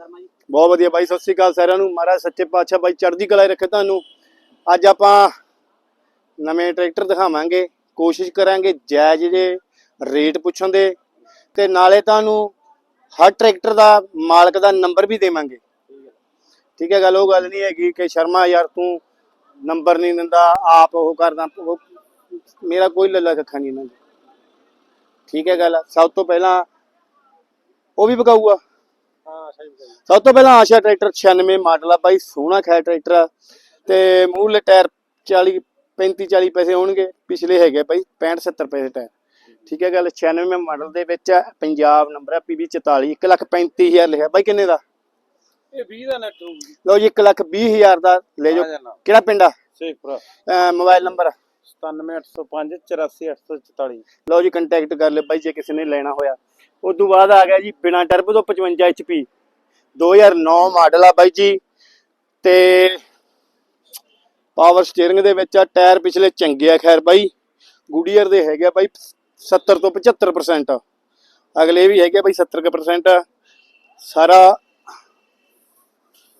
ਬਹੁਤ ਵਧੀਆ ਬਾਈ, ਸਤਿ ਸ੍ਰੀ ਅਕਾਲ ਸਾਰਿਆਂ ਨੂੰ। ਮਹਾਰਾਜ ਸੱਚੇ ਪਾਤਸ਼ਾਹ ਬਾਈ ਚੜ੍ਹਦੀ ਕਲਾ ਰੱਖੇ ਤੁਹਾਨੂੰ। ਅੱਜ ਆਪਾਂ ਨਵੇਂ ਟਰੈਕਟਰ ਦਿਖਾਵਾਂਗੇ, ਕੋਸ਼ਿਸ਼ ਕਰਾਂਗੇ ਜਾਇਜ਼ ਜੇ ਰੇਟ ਪੁੱਛਣ ਦੇ ਤੇ ਨਾਲੇ ਤੁਹਾਨੂੰ ਹਰ ਟਰੈਕਟਰ ਦਾ ਮਾਲਕ ਦਾ ਨੰਬਰ ਵੀ ਦੇਵਾਂਗੇ। ਠੀਕ ਹੈ, ਗੱਲ ਉਹ ਗੱਲ ਨਹੀਂ ਹੈਗੀ ਕਿ ਸ਼ਰਮਾ ਯਾਰ ਤੂੰ ਨੰਬਰ ਨਹੀਂ ਦਿੰਦਾ, ਆਪ ਉਹ ਕਰਦਾ ਮੇਰਾ ਕੋਈ ਲੱਲਾ ਕੱਖਾ ਨਹੀਂ ਇਹਨਾਂ ਦਾ। ਠੀਕ ਹੈ, ਗੱਲ ਸਭ ਤੋਂ ਪਹਿਲਾਂ ਉਹ ਵੀ ਵਿਕਾਊਗਾ। ਸਭ ਤੋਂ ਪਹਿਲਾਂ ਆਸ਼ਾ ਟਰੈਕਟਰ 96 ਮਾਡਲ ਆ ਬਾਈ ਸੋਹਣਾ ਖੈ ਟਰੈਕਟਰ ਆ। ਤੇ ਮੂਹਰਲੇ ਟਾਇਰ 40 35 40 ਪੈਸੇ ਹੋਣਗੇ ਪਿਛਲੇ ਹੈਗੇ ਬਾਈ 65 70 ਪੈਸੇ ਟਾਇਰ। ਠੀਕ ਹੈ ਗੱਲ 96 ਮਾਡਲ ਦੇ ਵਿੱਚ ਆ, ਪੰਜਾਬ ਨੰਬਰ ਆ PB 44 1 ਲੱਖ 35000 ਲਿਖਿਆ। ਬਾਈ ਕਿੰਨੇ ਦਾ? ਇਹ 20 ਦਾ ਨੈਟ ਹੋਊਗੀ ਲਓ ਜੀ 1 ਲੱਖ 20000 ਦਾ ਲੈ ਜਾਓ। ਕਿਹੜਾ ਪਿੰਡ ਆ? ਸੇਖਪੁਰਾ। ਮੋਬਾਈਲ ਨੰਬਰ 97805 84844 ਲਓ ਜੀ ਕੰਟੈਕਟ ਕਰ ਲਿਓ ਬਾਈ ਜੇ ਕਿਸੇ ਨੇ ਲੈਣਾ ਹੋਇਆ। ਉਸ ਤੋਂ ਬਾਅਦ ਆ ਗਿਆ ਜੀ ਬਿਨਾ ਟਰਬੋ ਤੋਂ 55 HP 2009 ਮਾਡਲ ਆ ਬਾਈ ਜੀ। ਤੇ ਪਾਵਰ ਸਟੀਅਰਿੰਗ ਦੇ ਵਿੱਚ ਆ ਟਾਇਰ ਪਿਛਲੇ ਚੰਗੇ ਆ ਖੈਰ ਬਾਈ। ਗੁਡੀਅਰ ਦੇ ਹੈਗੇ ਆ ਬਾਈ 70 ਤੋਂ 75% ਅਗਲੇ ਵੀ ਹੈਗੇ ਆ ਬਾਈ 70% ਸਾਰਾ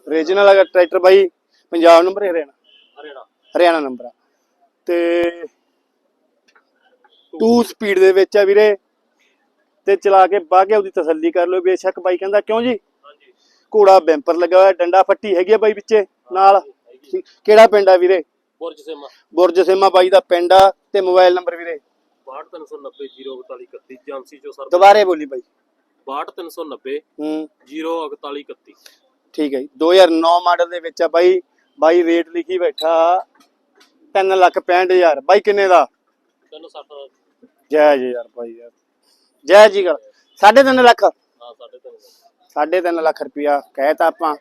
ਰੀਜਨਲ ਹੈਗਾ ਟਰੈਕਟਰ ਬਾਈ ਪੰਜਾਬ ਨੰਬਰ ਹਰਿਆਣਾ। ਹਰਿਆਣਾ। ਹਰਿਆਣਾ ਨੰਬਰ ਆ। ਤੇ 2 ਸਪੀਡ ਦੇ ਵਿੱਚ ਆ ਵੀਰੇ। ਤੇ ਚਲਾ ਕੇ ਬਾਹ ਕੇ ਉਹਦੀ ਤਸੱਲੀ ਕਰ ਲਓ ਬੇਸ਼ੱਕ ਬਾਈ ਕਹਿੰਦਾ ਕਿਉਂ ਜੀ? ਹਾਂਜੀ। ਘੋੜਾ ਬੈਂਪਰ ਲੱਗਾ ਹੋਇਆ ਡੰਡਾ ਫੱਟੀ ਹੈਗੀ ਆ ਬਾਈ ਵਿੱਚੇ ਨਾਲ? ਕਿਹੜਾ ਪਿੰਡ ਆ ਵੀਰੇ? ਬੁਰਜ ਸੇਮਾ। ਬੁਰਜ ਸੇਮਾ ਬਾਈ ਦਾ ਪਿੰਡ ਆ ਤੇ ਮੋਬਾਈਲ ਨੰਬਰ ਵੀਰੇ? 62390 ਏਜੰਸੀ ਚੋਂ ਸਰ ਦੁਬਾਰੇ ਬੋਲੀ ਬਾਈ। 62390 ਹੂੰ। 04131 ਠੀਕ ਹੈ ਜੀ। 2009 ਮਾਡਲ ਦੇ ਵਿੱਚ ਆ ਬਾਈ ਬਾਈ ਰੇਟ ਲਿਖੀ ਬੈਠਾ 3 ਲੱਖ 65000 ਬਾਈ ਕਿੰਨੇ ਦਾ? 360 ਜੈ ਜੀ ਯਾਰ ਬਾਈ ਯਾਰ। ਜੈ ਜੀ ਕਰ 3.5 ਲੱਖ। ਹਾਂ 3.5 ਸਾਢੇ ਤਿੰਨ ਲੱਖ ਰੁਪਇਆ ਕਹਿਤਾ ਆਪਾਂ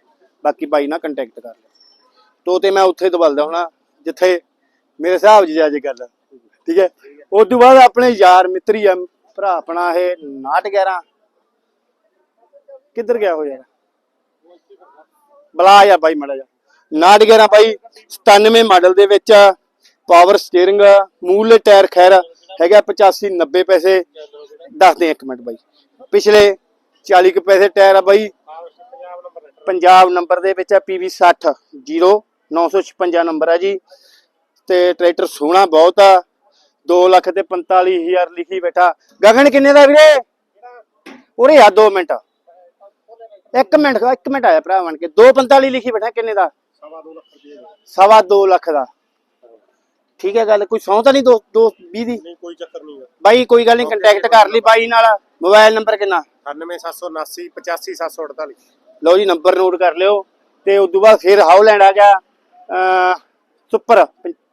ਬਾਕੀ ਬਾਈ ਨਾਲ ਕੰਟੈਕਟ ਕਰ ਲਿਓ। ਤੋ ਤੇ ਮੈਂ ਉੱਥੇ ਦਬਲਦਾ ਹੋਣਾ ਜਿੱਥੇ ਮੇਰੇ ਹਿਸਾਬ 'ਚ ਜਾਜੇ ਗੱਲ। ਠੀਕ ਹੈ? ਉਸ ਤੋਂ ਬਾਅਦ ਆਪਣੇ ਯਾਰ ਮਿੱਤਰੀ ਆ ਭਰਾ ਆਪਣਾ ਇਹ 911 ਕਿੱਧਰ ਗਿਆ ਹੋ ਯਾਰ? ਬਲਾ ਆ ਬਾਈ ਮੜਾ ਜਾ 911 ਬਾਈ 97 ਮਾਡਲ ਦੇ ਵਿੱਚ ਪਾਵਰ ਸਟੀਅਰਿੰਗ ਮੂਲ ਟਾਇਰ ਖੈਰ ਹੈਗਾ 85 90 ਪੈਸੇ। ਦੱਸਦੇ ਇੱਕ ਮਿੰਟ ਬਾਈ। ਪਿਛਲੇ 40 ਕੁ ਪੈਸੇ ਟਾਇਰ ਆ ਬਾਈ। ਪੰਜਾਬ ਨੰਬਰ ਦੇ ਵਿੱਚ ਆ PV 60 0956 ਨੰਬਰ ਆ ਜੀ। ਤੇ ਟਰੈਕਟਰ ਸੋਹਣਾ ਬਹੁਤ ਆ। 2 ਲੱਖ ਤੇ 45000 ਲਿਖੀ ਬੈਠਾ। ਗਗਨ ਕਿੰਨੇ ਦਾ ਵੀਰੇ? ਉਰੇ ਆ 2 ਮਿੰਟ। ਇੱਕ ਮਿੰਟ ਇੱਕ ਮਿੰਟ ਆਇਆ ਭਰਾ ਬਣ ਕੇ। 245 ਲਿਖੀ ਬੈਠਾ ਕਿੰਨੇ ਦਾ? ਸਵਾ 2 ਸਵਾ 2 ਲੱਖ ਦਾ। ਠੀਕ ਹੈ ਗੱਲ ਕੋਈ ਸੌ ਤਾਂ ਨਹੀਂ ਦੋ ਦੋ 20 ਦੀ? ਨਹੀਂ ਕੋਈ ਚੱਕਰ ਨਹੀਂ ਬਾਈ ਕੋਈ ਗੱਲ ਨਹੀਂ ਕੰਟੈਕਟ ਕਰ ਲਈ ਬਾਈ ਨਾਲ। ਮੋਬਾਈਲ ਨੰਬਰ ਕਿੰਨਾ? 98779 85748 ਲਓ ਜੀ ਨੰਬਰ ਨੋਟ ਕਰ ਲਿਓ। ਤੇ ਉਸ ਤੋਂ ਬਾਅਦ ਫਿਰ ਹਾਉਲੈਂਡ ਆ ਗਿਆ ਸੁਪਰ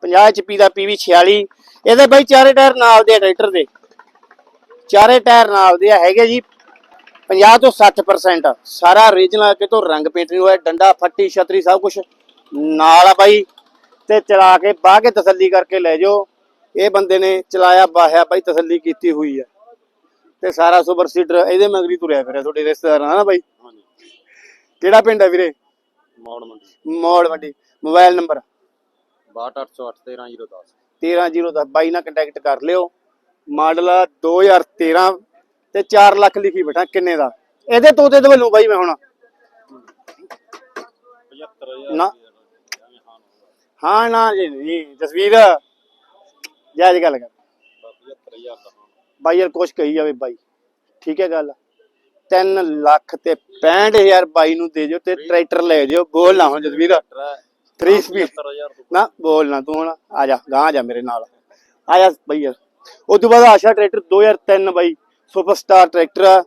50 HP ਦਾ PV 46 ਇਹਦੇ ਬਾਈ ਚਾਰੇ ਟਾਇਰ ਨਾਲ ਦੇ ਟਰੈਕਟਰ ਦੇ। ਚਾਰੇ ਟਾਇਰ ਨਾਲ ਦੇ ਹੈਗੇ ਜੀ 50 ਤੋਂ 60% ਸਾਰਾ ਰੀਜਨਲ ਅੱਗੇ ਤੋਂ ਰੰਗ ਪੇਂਟ ਨਹੀਂ ਹੋਇਆ ਡੰਡਾ ਫੱਟੀ ਛਤਰੀ ਸਭ ਕੁਝ ਨਾਲ ਆ ਬਾਈ ਤੇ ਚਲਾ ਕੇ ਬਾਹ ਕੇ ਤਸੱਲੀ ਕਰਕੇ ਲੈ ਜਾਓ। ਇਹ ਬੰਦੇ ਨੇ ਚਲਾਇਆ ਬਾਹਿਆ ਬਾਈ ਤਸੱਲੀ ਕੀਤੀ ਹੋਈ ਆ ਤੇ ਸਾਰਾ ਸੁਪਰ ਸੀਡਰ ਇਹਦੇ ਮਗਰੀ ਤੁਰਿਆ ਫਿਰਿਆ ਤੁਹਾਡੇ ਰਿਸ਼ਤੇਦਾਰ ਨਾਲ ਨਾ ਬਾਈ? ਕਿਹੜਾ ਪਿੰਡ ਹੈ ਵੀਰੇ? ਮੌੜ ਮੰਡੀ। ਮੋੜ ਮੰਡੀ। Mobile number? 62808 13010 ਬਾਈ ਨਾਲ ਕੰਟੈਕਟ ਕਰ ਲਿਓ। ਮਾਡਲ ਆ 2013 ਤੇ 4 ਲੱਖ ਲਿਖੀ ਬੈਠਾ ਕਿੰਨੇ ਦਾ? ਇਹਦੇ ਤੋਤੇ ਦੇ ਵੱਲੋਂ ਬਾਈ ਮੈਂ ਹੁਣ। 75000 ਨਾ। ਹਾਂ, ਨਾ ਜੀ, ਨਹੀਂ ਤਸਵੀਰ ਜਾਇਜ਼ ਗੱਲ ਕਰ। ਬਾਈ ਯਾਰ, ਕੁਛ ਕਹੀ ਜਾਵੇ ਬਾਈ। ਠੀਕ ਹੈ ਗੱਲ। 3 ਲੱਖ ਤੇ 65000 ਬਾਈ ਨੂੰ ਦੇ ਦਿਓ ਤੇ ਟਰੈਕਟਰ ਲੈ ਜਿਓ। ਬੋਲ ਨਾ ਹੁਣ ਜਸਵੀਰ। 3 ਸਪੀਡ ਨਾ, ਬੋਲ ਨਾ ਤੂੰ ਹੁਣ। ਆ ਜਾ ਗਾਂ ਜਾ ਮੇਰੇ ਨਾਲ। ਆ ਜਾ ਬਈ ਯਾਰ। ਉਸ ਤੋਂ ਬਾਅਦ ਆਸ਼ਾ ਟਰੈਕਟਰ 2003 ਬਾਈ। ਸੁਪਰਸਟਾਰ ਟਰੈਕਟਰ ਆ।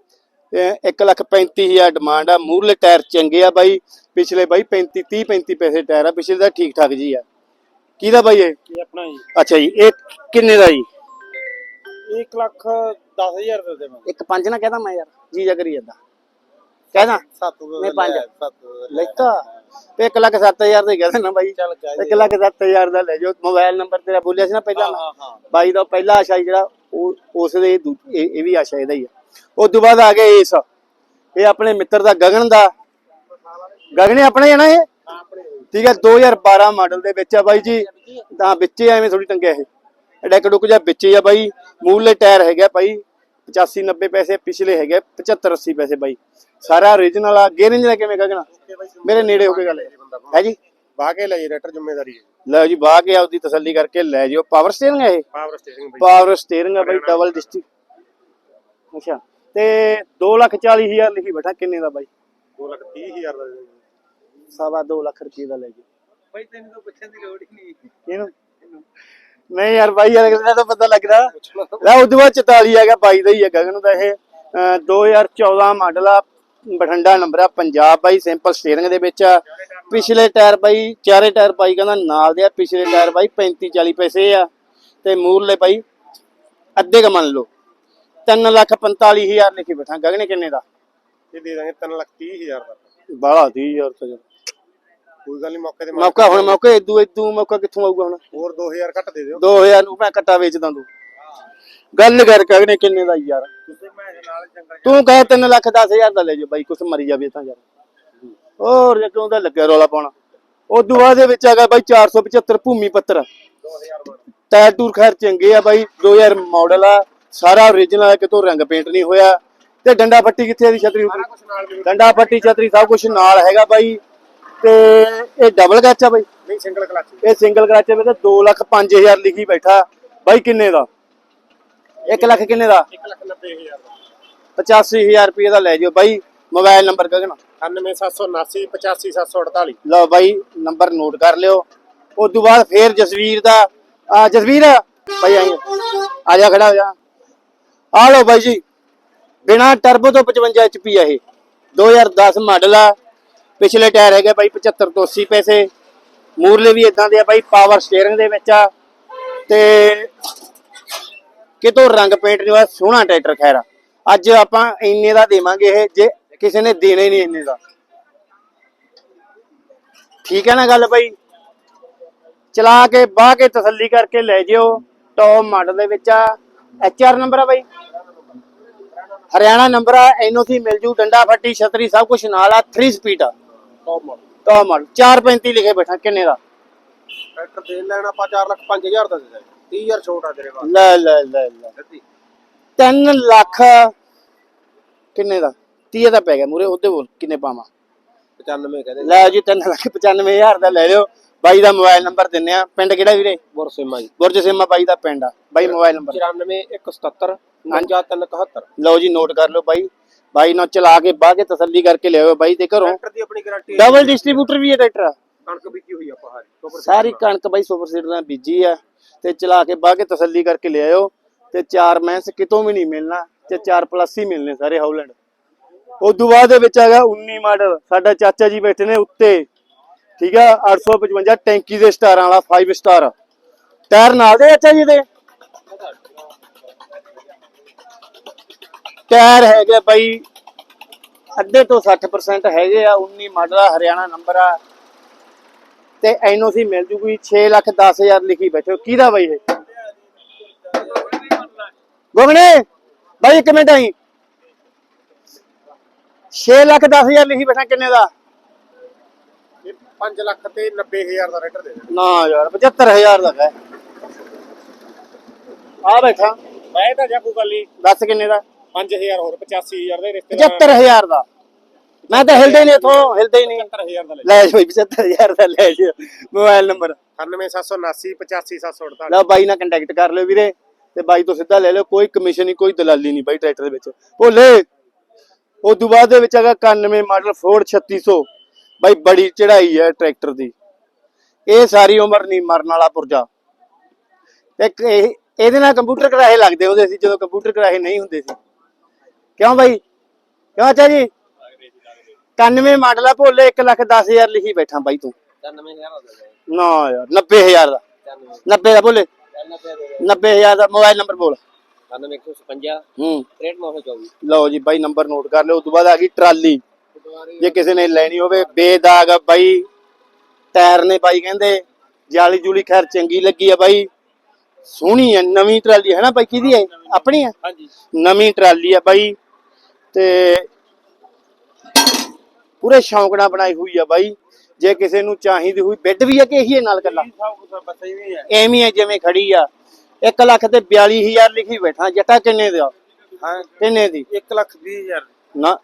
1 ਲੱਖ 35000 ਡਿਮਾਂਡ ਆ। ਮੂਰਲੇ ਟਾਇਰ ਚੰਗੇ ਆ ਬਾਈ। ਪਿਛਲੇ ਬਾਈ 35 30 35 ਪੈਸੇ ਟਾਇਰ ਆ। ਪਿਛਲੇ ਦਾ ਠੀਕ ਠਾਕ ਜੀ ਆ। ਕਿਹਦਾ ਬਾਈ ਇਹ? ਇਹ ਆਪਣਾ ਜੀ। ਅੱਛਾ ਜੀ ਇਹ ਕਿੰਨੇ ਦਾ ਜੀ? 1 ਲੱਖ 10000 ਦੇ ਦੇਵਾਂਗੇ ਇੱਕ ਪੰਜ ਨਾ ਕਹਦਾ ਮੈਂ ਯਾਰ। ਜੀ ਜਾ ਕਰੀ ਜਾਂਦਾ ਕਹਦਾ 7 ਨਹੀਂ, ਪੰਜ। 7 ਲੈਤਾ। ਤੇ 1 ਲੱਖ 7000 ਦੇ ਕਹਦਾ ਨਾ ਬਾਈ। ਚੱਲ ਕਹਿ 1 ਲੱਖ 7000 ਦਾ ਲੈ ਜਾਓ। ਮੋਬਾਈਲ ਨੰਬਰ ਤੇਰਾ ਬੋਲਿਆ ਸੀ ਨਾ ਪਹਿਲਾਂ ਮੈਂ। ਹਾਂ ਹਾਂ ਬਾਈ ਦਾ ਪਹਿਲਾ ਆਸ਼ਾ ਜਿਹੜਾ ਉਹ ਉਸ ਦੇ ਇਹ ਵੀ ਆਸ਼ਾ ਇਹਦਾ ਹੀ ਆ। ਉਸ ਤੋਂ ਬਾਅਦ ਆ ਗਿਆ ਇਸ। ਇਹ ਆਪਣੇ ਮਿੱਤਰ ਦਾ ਗਗਨ ਦਾ। ਗਗਨੇ ਆਪਣੇ ਆ ਨਾ ਇਹ? ਠੀਕ ਹੈ 2012 ਮਾਡਲ ਦੇ ਵਿੱਚ ਆ ਬਾਈ ਜੀ। ਤਾਂ ਵਿੱਚੇ ਐਵੇਂ ਥੋੜੀ ਟੰਗਿਆ ਇਹ। ਡੈਕ ਡੁੱਕ ਜਾਂ ਵਿੱਚੇ ਆ ਬਾਈ। ਮੂਲੇ ਟਾਇਰ ਹੈਗਾ ਬਾਈ 85 90 ਪੈਸੇ ਪਿਛਲੇ ਹੈਗੇ 75 80 ਪੈਸੇ ਬਾਈ। ਸਾਰਾ origignal ਆ। ਗੇਅਰ ਇੰਜਨ ਕਿਵੇਂ ਗਗਣਾ ਮੇਰੇ ਨੇੜੇ ਹੋ ਕੇ ਗੱਲ ਹੈ। ਜੀ? ਬਾਹ ਕੇ ਲਈ ਟਰੈਕਟਰ ਜ਼ਿੰਮੇਵਾਰੀ ਹੈ। ਲੈ ਜੀ ਬਾਹ ਕੇ ਆਪਦੀ ਤਸੱਲੀ ਕਰਕੇ ਲੈ ਜਿਓ ਪਾਵਰ ਸਟੀਅਰਿੰਗ ਹੈ ਇਹ? ਪਾਵਰ ਸਟੀਅਰਿੰਗ ਬਈ। ਪਾਵਰ ਸਟੀਅਰਿੰਗ ਆ ਬਈ ਡਬਲ ਡਿਸਟ੍ਰਿਕ ਅੱਛਾ। ਤੇ 240000 ਲਿਖੀ ਬੈਠਾ ਕਿੰਨੇ ਦਾ ਬਾਈ? 2 ਲੱਖ 30 ਹਜ਼ਾਰ ਦਾ। ਸਵਾ 2 ਲੱਖ ਰੁਪਏ ਦਾ ਲੈ ਜੀ ਬਈ ਤੈਨੂੰ ਤਾਂ ਪੁੱਛਣ ਦੀ ਲੋੜ ਹੀ ਨਹੀਂ ਇਹਨੂੰ ਨਹੀਂ ਯਾਰ ਬਾਈ ਯਾਰ ਕਿਹਦਾ ਤਾਂ ਪਤਾ ਲੱਗਦਾ। ਲੈ ਉਦੋਂ ਬਾਅਦ 44 ਹੈਗਾ ਬਾਈ ਦਾ ਹੀ ਹੈ ਗਗਨ ਦਾ ਇਹ ਅਹ 2014 ਮਾਡਲ ਆ ਬਠਿੰਡਾ ਨੰਬਰ ਆ ਪੰਜਾਬ ਬਾਈ ਸਿੰਪਲ ਸਟੀਅਰਿੰਗ ਦੇ ਵਿੱਚ ਆ। ਪਿਛਲੇ ਟਾਇਰ ਬਾਈ ਚਾਰੇ ਟਾਇਰ ਬਾਈ ਕਹਿੰਦਾ ਨਾਲ ਦੇ ਆ ਪਿਛਲੇ ਟਾਇਰ ਬਾਈ 35 40 ਪੈਸੇ ਆ। ਤੇ ਮੂਰਲੇ ਬਾਈ ਅੱਧੇ ਕ ਮੰਨ ਲਓ। 3 ਲੱਖ 45 ਹਜ਼ਾਰ ਲਿਖੀ ਬੈਠਾ ਗਗਨੇ ਕਿੰਨੇ ਦਾ? ਇਹ ਦੇ ਦਾਂਗੇ 3 ਲੱਖ 30 ਹਜ਼ਾਰ ਦਾ। ਬਾਲਾ 30 ਹਜ਼ਾਰ ਤੋਂ ਕੋਈ ਗੱਲ ਨਹੀਂ ਮੌਕੇ ਤੇ ਮੌਕਾ ਹੁਣ ਮੌਕਾ ਇਦੂ ਇਦੂ ਮੌਕਾ ਕਿੱਥੋਂ ਆਊਗਾ ਹੁਣ? ਹੋਰ 2000 ਘੱਟ ਦੇ ਦਿਓ। 2000 ਨੂੰ ਮੈਂ ਕੱਟਾ ਵੇਚਦਾ ਤੂੰ। ਗੱਲ ਕਰ ਕਗਨੇ ਕਿੰਨੇ ਦਾ ਯਾਰ। ਤੁਸੀਂ ਨਾਲ ਤੂੰ ਕਹੇ 3 ਲੱਖ 10000 ਦਾ ਲੈ ਜਾ ਬਾਈ ਕੁਛ ਮਰੀ ਜਾਵੇ ਤਾਂ ਯਾਰ। ਹੋਰ ਜੇ ਕਿਉਂ ਦਾ ਲੱਗਿਆ ਰੋਲਾ ਪਾਉਣਾ। ਉਦੋਂ ਬਾਅਦ ਦੇ ਵਿੱਚ ਹੈਗਾ ਬਾਈ 475 ਭੂਮੀ ਪੱਤਰ। 2000 ਬਣ ਟਾਇਰ ਟੂਰ ਖੈਰ ਚੰਗੇ ਆ ਬਾਈ 2000 ਮਾਡਲ ਆ ਸਾਰਾ origignal ਹੈ ਕਿਤੋਂ ਰੰਗ ਪੇਂਟ ਨਹੀਂ ਹੋਇਆ। ਤੇ ਡੰਡਾ ਫੱਟੀ ਕਿੱਥੇ ਦੀ ਛਤਰੀ ਕੁਝ ਨਾਲ ਡੰਡਾ ਫੱਟੀ ਛਤਰੀ ਸਭ ਕੁਝ ਨਾਲ ਹੈਗਾ ਬਾਈ। ਤੇ ਇਹ ਡਬਲ ਗੱਚ ਆ ਬਾਈ। ਨਹੀਂ ਸਿੰਗਲ ਕਲਚ ਇਹ ਸਿੰਗਲ ਕਲਚ ਵਿੱਚ 2 ਲੱਖ 5000 ਲਿਖੀ ਬੈਠਾ। ਬਾਈ ਕਿੰਨੇ ਦਾ? 1 ਲੱਖ ਕਿੰਨੇ ਦਾ? 1 ਲੱਖ 90 ਹਜ਼ਾਰ ਦਾ। 85000 ਰੁਪਏ ਦਾ ਲੈ ਜਿਓ ਬਾਈ ਮੋਬਾਈਲ ਨੰਬਰ ਗਗਨ 98779 85748 ਲਓ ਬਾਈ ਨੰਬਰ ਨੋਟ ਕਰ ਲਿਓ। ਉਸ ਤੋਂ ਬਾਅਦ ਫੇਰ ਜਸਵੀਰ ਦਾ ਆ ਜਸਵੀਰ ਬਾਈ ਆਈ ਆ। ਜਾ ਖੜਾ ਹੋ ਜਾ। ਆ ਲਓ ਬਾਈ ਜੀ ਬਿਨਾ ਟਰਬੋ ਤੋਂ 55 HP ਆ ਇਹ। 2010 ਮਾਡਲ ਆ। ਪਿਛਲੇ ਟਾਇਰ ਹੈਗੇ ਬਾਈ 75 ਤੋਂ 80 ਪੈਸੇ। ਮੂਰਲੇ ਵੀ ਇਦਾਂ ਦੇ ਆ ਬਾਈ ਪਾਵਰ ਸਟੀਅਰਿੰਗ ਦੇ ਵਿੱਚ ਆ। ਤੇ ਕਿਤੋਂ ਰੰਗ ਪੇਂਟ ਨਹੀਂ ਹੋਇਆ, ਸੋਹਣਾ ਟਰੈਕਟਰ ਖੈਰ ਅੱਜ ਆਪਾਂ ਇੰਨੇ ਦਾ ਦੇਵਾਂਗੇ ਇਹ, ਜੇ ਕਿਸੇ ਨੇ ਦੇਣਾ ਨਹੀਂ ਇੰਨੇ ਦਾ। ਠੀਕ ਹੈ ਨਾ ਗੱਲ ਬਾਈ? ਚਲਾ ਕੇ ਬਾਹ ਕੇ ਤਸੱਲੀ ਕਰਕੇ ਲੈ ਜਿਓ। ਟੌਪ ਮਾਡਲ ਦੇ ਵਿੱਚ ਆ। ਐਚਆਰ ਨੰਬਰ ਆ ਬਾਈ। ਹਰਿਆਣਾ ਨੰਬਰ ਆ ਐਨਓਸੀ ਮਿਲ ਜੂ, ਡੰਡਾ ਫੱਟੀ, ਛਤਰੀ, ਸਭ ਕੁਝ ਨਾਲ ਆ 3 ਸਪੀਡ ਆ। ਟੌਪ ਮਾਡਲ ਟੌਪ ਮਾਡਲ 435 ਲਿਖੇ ਬੈਠਾ ਕਿੰਨੇ ਦਾ? ਟਰੈਕਟਰ ਦੇ ਲੈਣਾ ਆਪਾਂ 4 ਲੱਖ 5000 ਦਾ ਦੇ ਦਾਂਗੇ 30000 ਛੋਟ ਆ ਤੇਰੇ ਵਾਸਤੇ। ਲੈ ਲੈ ਲੈ ਲੈ। ਸਿੱਧੀ। 3 ਲੱਖ ਕਿੰਨੇ ਦਾ? 30 ਦਾ ਪੈ ਗਿਆ ਮੂਰੇ ਉਹਦੇ ਬੋਲ ਕਿੰਨੇ ਪਾਵਾਂ? 95 ਕਹਿੰਦੇ ਲੈ ਜੀ 3 ਲੱਖ 95000 ਦਾ ਲੈ ਲਿਓ। ਬਾਈ ਦਾ ਮੋਬਾਈਲ ਨੰਬਰ ਦਿੰਨੇ ਆ। ਪਿੰਡ ਕਿਹੜਾ ਵੀਰੇ? ਬੁਰਸੇਮਾ ਜੀ। ਗੁਰਜ ਸਿੰਘਾ ਬਾਈ ਦਾ ਪਿੰਡ ਆ। ਬਾਈ ਮੋਬਾਈਲ ਨੰਬਰ। 94177 5371 ਲਓ ਜੀ ਨੋਟ ਕਰ ਲਓ ਬਾਈ। ਬਾਈ ਨਾਲ ਚਲਾ ਕੇ ਬਾਹ ਕੇ ਤਸੱਲੀ ਕਰਕੇ ਲਿਆਓ ਬਾਈ ਦੇ ਘਰੋਂ। ਟਰੈਕਟਰ ਦੀ ਆਪਣੀ ਗਾਰੰਟੀ ਡਬਲ ਡਿਸਟ੍ਰੀਬਿਊਟਰ ਵੀ ਹੈ ਟਰੈਕਟਰ। ਕਣਕ ਬੀਜੀ ਹੋਈ ਆਪਾਂ ਹਾਰੀ ਸੁਪਰ ਸਾਰੀ ਕਣਕ ਬਾਈ ਸੁਪਰ ਸੀਡਰ ਨਾਲ ਬੀਜੀ ਆ ਤੇ ਚਲਾ ਕੇ ਬਾਹ ਕੇ ਤਸੱਲੀ ਕਰਕੇ ਲਿਆਓ ਤੇ ਚਾਰ ਮੈਂਸ ਕਿਤੋਂ ਵੀ ਨਹੀਂ ਮਿਲਣਾ ਤੇ ਚਾਰ ਪਲੱਸ ਹੀ ਮਿਲਨੇ ਸਾਰੇ ਹਾਊਲੈਂਡ। ਉਦੋਂ ਬਾਅਦ ਦੇ ਵਿੱਚ ਹੈਗਾ 19 ਮਾਡਲ ਸਾਡਾ ਚਾਚਾ ਜੀ ਬੈਠੇ ਨੇ ਉੱਤੇ। ਠੀਕ ਆ 855 ਟੈਂਕੀ ਦੇ ਸਟਾਰਾਂ ਵਾਲਾ 5 ਸਟਾਰ ਟਾਇਰ ਨਾਲ ਦੇ ਚਾਚਾ ਜੀ ਦੇ। ਟਾਇਰ ਹੈਗੇ ਬਾਈ ਅੱਧੇ ਤੋਂ 60% ਹੈਗੇ ਆ 19 ਮਾਡਲ ਆ ਹਰਿਆਣਾ ਨੰਬਰ ਆ। ਤੇ ਐਨਓਸੀ ਮਿਲ ਜੂਗੀ 6 ਲੱਖ 10000 ਲਿਖੀ ਬੈਠੋ ਕਿਹਦਾ ਬਾਈ ਇਹ? ਗੋਗਨੇ ਬਾਈ ਇੱਕ ਮਿੰਟ ਆਈ। 6 ਲੱਖ 10000 ਲਿਖੀ ਬੈਠਾ ਕਿੰਨੇ ਦਾ? 5 ਲੱਖ ਤੇ 90000 ਦਾ ਟਰੈਕਟਰ ਦੇ ਦੇ। ਨਾ ਯਾਰ 75000 ਦਾ ਹੈ। ਆ ਬੈਠਾ। ਮੈਂ ਤਾਂ ਜਾ ਕੋਈ ਗੱਲ ਨਹੀਂ ਦੱਸ ਕਿੰਨੇ ਦਾ? 5000 ਹੋਰ 85000 ਦੇ ਰਿਸ਼ਤੇ 75000 ਦਾ। ਮੈਂ ਤਾਂ ਹਿਲਦੇ ਨਹੀਂ ਇਥੋਂ ਹਿਲਦੇ ਹੀ ਨਹੀਂ। 75000 ਦਾ ਲੈ ਲੈ ਜੀ 75000 ਦਾ ਲੈ ਜੀ ਮੋਬਾਈਲ ਨੰਬਰ। 98779 85748 ਲਓ ਬਾਈ ਨਾਲ ਕੰਟੈਕਟ ਕਰ ਲਿਓ ਵੀਰੇ ਤੇ ਬਾਈ ਤੋਂ ਸਿੱਧਾ ਲੈ ਲਿਓ ਕੋਈ ਕਮਿਸ਼ਨ ਨਹੀਂ ਕੋਈ ਦਲਾਲੀ ਨਹੀਂ ਬਾਈ ਟਰੈਕਟਰ ਦੇ ਵਿੱਚ। ਭੋਲੇ ਉਸ ਤੋਂ ਬਾਅਦ ਦੇ ਵਿੱਚ ਹੈਗਾ 91 ਮਾਡਲ ਫੋਰਡ 3600 ਬਾਈ ਬੜੀ ਚੜਾਈ ਹੈ ਟਰੈਕਟਰ ਦੀ। ਇਹ ਸਾਰੀ ਉਮਰ ਨਹੀਂ ਮਰਨ ਵਾਲਾ ਪੁਰਜਾ। ਤੇ ਇਹਦੇ ਨਾਲ ਕੰਪਿਊਟਰ ਕਰਾਏ ਲੱਗਦੇ ਹੁੰਦੇ ਸੀ ਜਦੋਂ ਕੰਪਿਊਟਰ ਕਰਾਏ ਨਹੀਂ ਹੁੰਦੇ ਸੀ। ਕਿਉਂ ਬਾਈ? ਕਿਉਂ ਅੱਛਾ ਜੀ? 91 ਮਾਡਲ ਆ ਭੋਲੇ 1 ਲੱਖ 10000 ਲਿਖੀ ਬੈਠਾ ਬਾਈ ਤੂੰ। 99000 ਦਾ ਦੇ ਨਾ ਯਾਰ 90000 ਦਾ। 90 ਦਾ ਭੋਲੇ? 90000 ਦਾ ਮੋਬਾਈਲ ਨੰਬਰ ਬੋਲ। 9155 ਹੂੰ। 63924 ਲਓ ਜੀ ਬਾਈ ਨੰਬਰ ਨੋਟ ਕਰ ਲਿਓ ਉਸ ਤੋਂ ਬਾਅਦ ਆ ਗਈ ਟਰਾਲੀ। ਜੇ ਕਿਸੇ ਨੇ ਲੈਣੀ ਹੋਵੇ ਬੇਦਾਗ ਆ ਬਾਈ। ਟਾਇਰ ਨੇ ਬਾਈ ਕਹਿੰਦੇ ਜਾਲੀ ਜੂਲੀ ਖੈਰ ਚੰਗੀ ਲੱਗੀ ਆ ਬਾਈ। ਸੋਹਣੀ ਆ ਨਵੀਂ ਟਰਾਲੀ ਹੈ ਨਾ ਬਾਈ ਕਿਹਦੀ ਹੈ? ਆਪਣੀ ਆ ਹਾਂਜੀ। ਨਵੀਂ ਟਰਾਲੀ ਆ ਬਾਈ। ਤੇ ਪੂਰੇ ਸ਼ੌਂਕ ਨਾਲ ਬਣਾਈ ਹੋਈ ਆ ਬਾਈ। ਜੇ ਕਿਸੇ ਨੂੰ ਚਾਹੀਦੀ ਹੋਈ ਬੈੱਡ ਵੀ ਆ ਕਿ ਇਹੀ ਨਾਲ ਕੱਲਾ ਸਭ ਕੁਝ ਬਸ ਇਹ ਵੀ ਹੈ ਐਵੇਂ ਜਿਵੇਂ ਖੜੀ ਆ। 1 ਲੱਖ ਤੇ 42000 ਲਿਖੀ ਬੈਠਾ ਜੱਟਾ ਕਿੰਨੇ ਦਾ ਹਾਂ ਕਿੰਨੇ ਦੀ? 1 ਲੱਖ 20000 ਨਾ।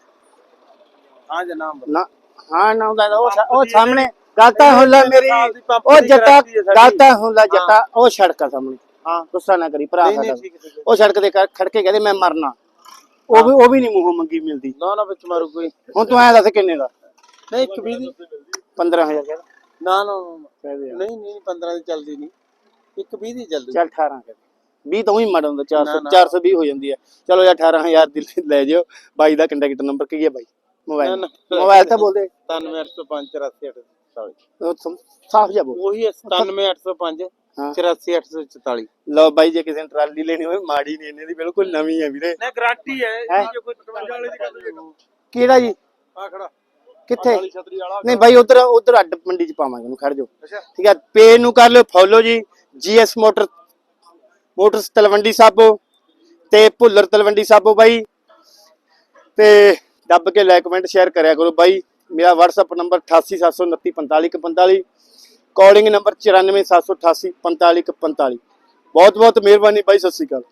ਹਾਂ ਜਨਾਬ ਨਾ। ਹਾਂ ਨਾ ਹੁੰਦਾ ਉਹ ਸਾਹਮਣੇ ਗੱਲ ਤਾਂ ਹੁਣ ਲੈ ਮੇਰੀ ਉਹ ਜੱਟਾ ਗਾਰੰਟੀ ਹੈ ਸਾਡੀ। ਗੱਲ ਤਾਂ ਹੁਣ ਲੈ ਜੱਟਾ। ਉਹ ਸੜਕ ਸਾਹਮਣੇ। ਹਾਂ। ਗੁੱਸਾ ਨਾ ਕਰੀ ਭਰਾ ਸਾਡਾ। ਉਹ ਸੜਕ ਤੇ ਖੜ ਕੇ ਕਹਿੰਦੇ ਮੈਂ ਮਰਨਾ। ਉਹ ਵੀ ਉਹ ਵੀ ਨਹੀਂ ਮੂੰਹੋਂ ਮੰਗੀ ਮਿਲਦੀ। ਨਾ ਨਾ ਵਿੱਚ ਮਾਰੂ ਕੋਈ। ਹੁਣ ਤੂੰ ਐਂ ਦੱਸ ਕਿੰਨੇ ਦਾ? ਨਹੀਂ ਇੱਕ ਵੀ ਦੀ। 15000 ਕਹਿੰਦਾ। ਨਾ ਨਾ। ਕਹਦੇ ਨਹੀਂ ਨਹੀਂ 15 ਦੀ ਚੱਲਦੀ ਨਹੀਂ। ਇੱਕ 20 ਦੀ ਚੱਲਦੀ। ਚੱਲ 18 ਕਰ 20 ਤਾਂ ਹੀ ਮੜ ਹੁੰਦਾ 400 ਨਾ, ਨਾ। 420 ਹੋ ਜਾਂਦੀ ਹੈ। ਚਲੋ ਯਾਰ 18000 ਦੀ ਲੈ ਜਿਓ। ਬਾਈ ਦਾ ਕੰਟੈਕਟ ਨੰਬਰ ਕੀ ਹੈ ਬਾਈ? ਮੋਬਾਈਲ। ਮੋਬਾਈਲ ਤਾਂ ਬੋਲਦੇ। 97805 ਉਹ ਸਮ- ਸਾਫ਼ ਜਿਹਾ ਬੋਲ। ਉਹੀ ਹੈ 97805 ਹਾਂ। 84844 ਲਓ ਬਾਈ ਜੇ ਕਿਸੇ ਨੇ ਟਰਾਲੀ ਲੈਣੀ ਹੋਵੇ ਮਾੜੀ ਨਹੀਂ ਇਹਨੇ ਦੀ ਬਿਲਕੁਲ ਨਵੀਂ ਹੈ ਵੀਰੇ। ਨਾ ਗਾਰੰਟੀ ਹੈ ਹੈਂ? ਜੇ ਕੋਈ 55 ਵਾਲੇ ਦੀ ਗੱਲ ਕਿਹੜਾ ਜੀ? ਆ ਖੜਾ। ਕਿੱਥੇ? ਛਤਰੀ ਵਾਲਾ ਨਹੀਂ ਬਾਈ ਉਧਰ ਉਧਰ ਅੱਡ ਮੰਡੀ ਚ ਪਾਵਾਂਗੇ ਉਹਨੂੰ ਖੜ ਜਾਓ। ਅੱਛਾ। ਠੀਕ ਹੈ ਪੇਜ ਨੂੰ ਕਰ ਲਿਓ ਫੋਲੋ ਜੀ। GS motor motors Talwandi Sabo ਤੇ ਭੁੱਲਰ ਤਲਵੰਡੀ ਸਾਬੋ ਬਾਈ। ਤੇ ਦੱਬ ਕੇ ਲਾਈਕ ਕਮੈਂਟ ਸ਼ੇਅਰ ਕਰਿਆ ਕਰੋ ਬਾਈ। ਮੇਰਾ WhatsApp ਨੰਬਰ 8879455145 ਕਾਲਿੰਗ ਨੰਬਰ 9478845145 ਬਹੁਤ ਬਹੁਤ ਮਿਹਰਬਾਨੀ ਬਾਈ ਸਤਿ ਸ਼੍ਰੀ ਅਕਾਲ।